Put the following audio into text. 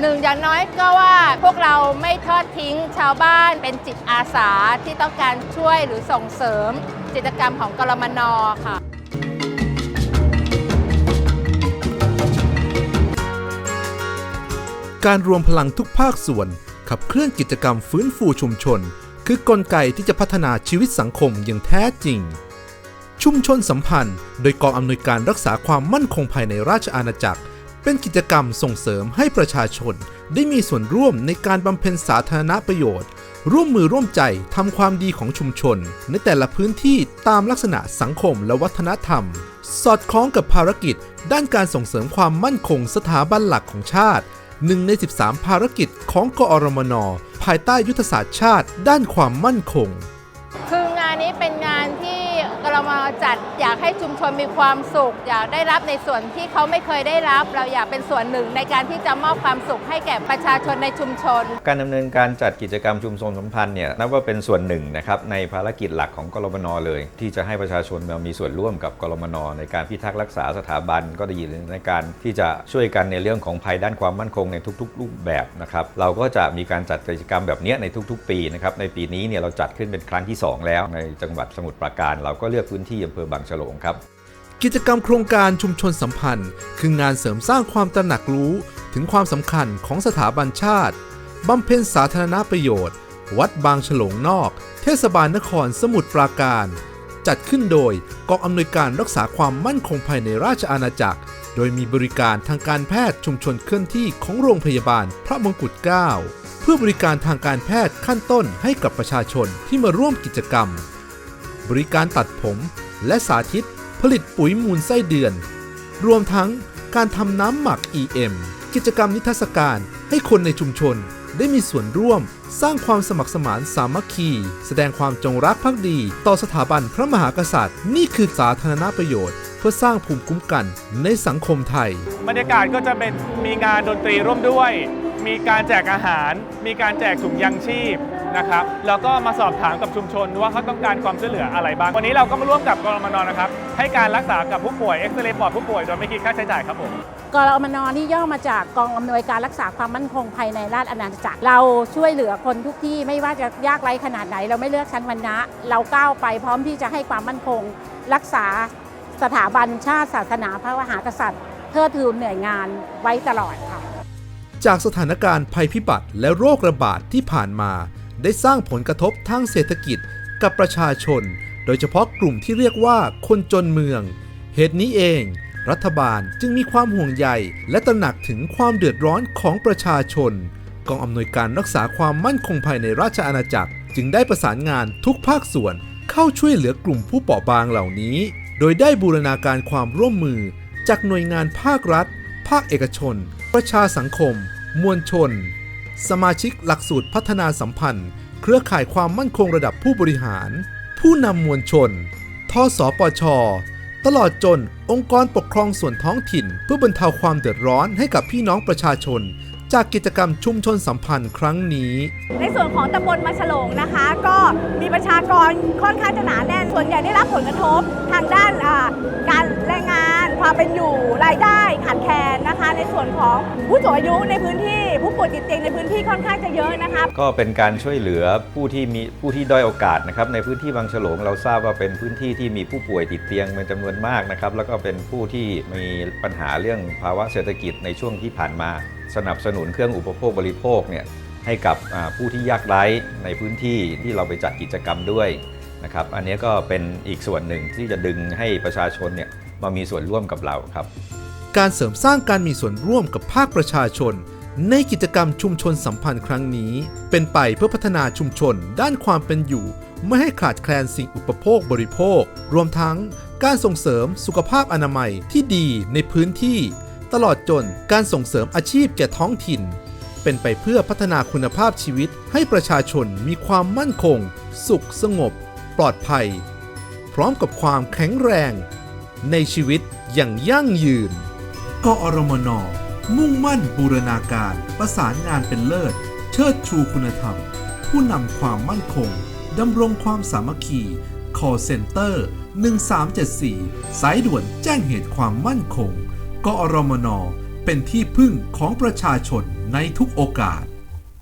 หนึ่งอย่างน้อยก็ว่าพวกเราไม่ทอดทิ้งชาวบ้านเป็นจิตอาสาที่ต้องการช่วยหรือส่งเสริมกิจกรรมของกรมนค่ะการรวมพลังทุกภาคส่วน ขับเคลื่อนกิจกรรมฟื้นฟูชุมชน คือกลไกที่จะพัฒนาชีวิตสังคมอย่างแท้จริง ชุมชนสัมพันธ์ โดยกองอำนวยการรักษาความมั่นคงภายในราชอาณาจักร เป็นกิจกรรมส่งเสริมให้ประชาชนได้มีส่วนร่วมในการบำเพ็ญสาธารณประโยชน์ ร่วมมือร่วมใจทำความดีของชุมชน ในแต่ละพื้นที่ตามลักษณะสังคมและวัฒนธรรม สอดคล้องกับภารกิจ ด้านการส่งเสริมความมั่นคงสถาบันหลักของชาติหนึ่งใน 13 ภารกิจของกอรมน ภายใต้ยุทธศาสตร์ชาติ ด้านความมั่นคง คืองานนี้เป็นงานที่กรมจัดากให้ชุมชนมีความสุข อยากได้รับในส่วนที่เขาไม่เคยได้รับ เราอยากเป็นส่วนหนึ่งในการที่จะมอบความสุขให้แก่ประชาชนในชุมชน การดำเนินการจัดกิจกรรมชุมชนสัมพันธ์เนี่ยนับว่าเป็นส่วนหนึ่งนะครับในภารกิจหลักของกรมนเลย ที่จะให้ประชาชนมามีส่วนร่วมกับกรมนในการพิทักษ์รักษาสถาบันก็ดีหรือในการที่จะช่วยกันในเรื่องของภัยด้านความมั่นคงในทุก ๆ รูปแบบนะครับเราก็จะมีการจัดกิจกรรมแบบนี้ในทุก ๆ ปีนะครับในปีนี้เนี่ยเราจัดขึ้นเป็นครั้งที่ 2 แล้วในจังหวัดสมุทรปราการ เราก็เลือกพื้นที่อำเภอบางฉลงครับ กิจกรรมโครงการชุมชนสัมพันธ์ คืองานเสริมสร้างความตระหนักรู้ถึงความสำคัญของสถาบันชาติบำเพ็ญสาธารณประโยชน์ วัดบางฉลงนอก เทศบาลนครสมุทรปราการ จัดขึ้นโดยกองอำนวยการรักษาความมั่นคงภายในราชอาณาจักร โดยมีบริการทางการแพทย์ชุมชนเคลื่อนที่ของโรงพยาบาลพระมงกุฎเกล้าเพื่อบริการทางการแพทย์ขั้นต้นให้กับประชาชนที่มาร่วมกิจกรรม บริการตัดผม และสาธิตผลิตปุ๋ยมูลไส้เดือน รวมทั้งการทำน้ำหมัก EM กิจกรรมนิทรรศการให้คนในชุมชนได้มีส่วนร่วม สร้างความสมัครสมานสามัคคี แสดงความจงรักภักดี ต่อสถาบันพระมหากษัตริย์ นี่คือสาธารณประโยชน์ เพื่อสร้างภูมิคุ้มกันในสังคมไทย บรรยากาศก็จะเป็นมีงานดนตรีร่วมด้วย มีการแจกอาหาร มีการแจกถุงยังชีพ นะครับแล้วก็มาสอบถามกับชุมชนว่าเขาต้องการความช่วยเหลืออะไรบ้าง วันนี้เราก็มาร่วมกับกรมนนะครับให้การรักษากับผู้ป่วยเอ็กซเรย์ปอดผู้ป่วยโดยไม่คิดค่าใช้จ่ายครับผมกรมนนี่ย่อมาจากกองอำนวยการรักษาความมั่นคงภายในราชอาณาจักร เราช่วยเหลือคนทุกที่ไม่ว่าจะยากไร้ขนาดไหน เราไม่เลือกชั้นวรรณะ เราก้าวไปพร้อมที่จะให้ความมั่นคง รักษาสถาบันชาติศาสนาพระมหากษัตริย์เทิดทูนเหนื่อยงานไว้ตลอดค่ะจากสถานการณ์ภัยพิบัติและโรคระบาดที่ผ่านมา ได้สร้างผลกระทบทางเศรษฐกิจกับประชาชน โดยเฉพาะกลุ่มที่เรียกว่าคนจนเมือง เหตุนี้เอง รัฐบาลจึงมีความห่วงใย และตระหนักถึงความเดือดร้อนของประชาชน กองอำนวยการรักษาความมั่นคงภายในราชอาณาจักร จึงได้ประสานงานทุกภาคส่วนเข้าช่วยเหลือกลุ่มผู้เปราะบางเหล่านี้ โดยได้บูรณาการความร่วมมือ จากหน่วยงานภาครัฐ ภาคเอกชน ประชาสังคม มวลชน สมาชิกหลักสูตรพัฒนาสัมพันธ์ เครือข่ายความมั่นคงระดับผู้บริหาร ผู้นำมวลชน ทสปช ตลอดจนองค์กรปกครองส่วนท้องถิ่น เพื่อบรรเทาความเดือดร้อนให้กับพี่น้องประชาชน จากกิจกรรมชุมชนสัมพันธ์ครั้งนี้ ในส่วนของตำบลมาฉลงนะคะ ก็มีประชากรค่อนข้างจะหนาแน่นส่วนใหญ่ได้รับผลกระทบทางด้านการแรงงาน ความเป็นอยู่รายได้ขาดแคลนนะคะ ในส่วนของผู้สูงอายุในพื้นที่ผู้ป่วยติดเตียงในพื้นที่ค่อนข้างจะเยอะนะคะก็เป็นการช่วยเหลือผู้ที่มีผู้ที่ด้อยโอกาสนะครับในพื้นที่บางฉลงเราทราบว่าเป็นพื้นที่ที่มีผู้ป่วยติดเตียงเป็นจำนวนมากนะครับแล้วก็เป็นผู้ที่มีปัญหาเรื่องภาวะเศรษฐกิจในช่วงที่ผ่านมา สนับสนุนเครื่องอุปโภคบริโภคเนี่ยให้กับผู้ที่ยากไร้ในพื้นที่ที่เราไปจัดกิจกรรมด้วยนะครับอันนี้ก็เป็นอีกส่วนหนึ่งที่จะดึงให้ประชาชนเนี่ย มามีส่วนร่วมกับเราครับ การเสริมสร้างการมีส่วนร่วมกับภาคประชาชน ในกิจกรรมชุมชนสัมพันธ์ครั้งนี้ เป็นไปเพื่อพัฒนาชุมชนด้านความเป็นอยู่ ไม่ให้ขาดแคลนสิ่งอุปโภคบริโภค รวมทั้งการส่งเสริมสุขภาพอนามัยที่ดีในพื้นที่ ตลอดจนการส่งเสริมอาชีพแก่ท้องถิ่น เป็นไปเพื่อพัฒนาคุณภาพชีวิต ให้ประชาชนมีความมั่นคง สุขสงบ ปลอดภัย พร้อมกับความแข็งแรง ในชีวิตอย่างยั่งยืน กอรมน มุ่งมั่นบูรณาการ ประสานงานเป็นเลิศ เชิดชูคุณธรรม ผู้นำความมั่นคงดำรงความสามัคคี call center 1374 สายด่วนแจ้งเหตุความมั่นคง กอรมน เป็นที่พึ่งของประชาชนในทุกโอกาส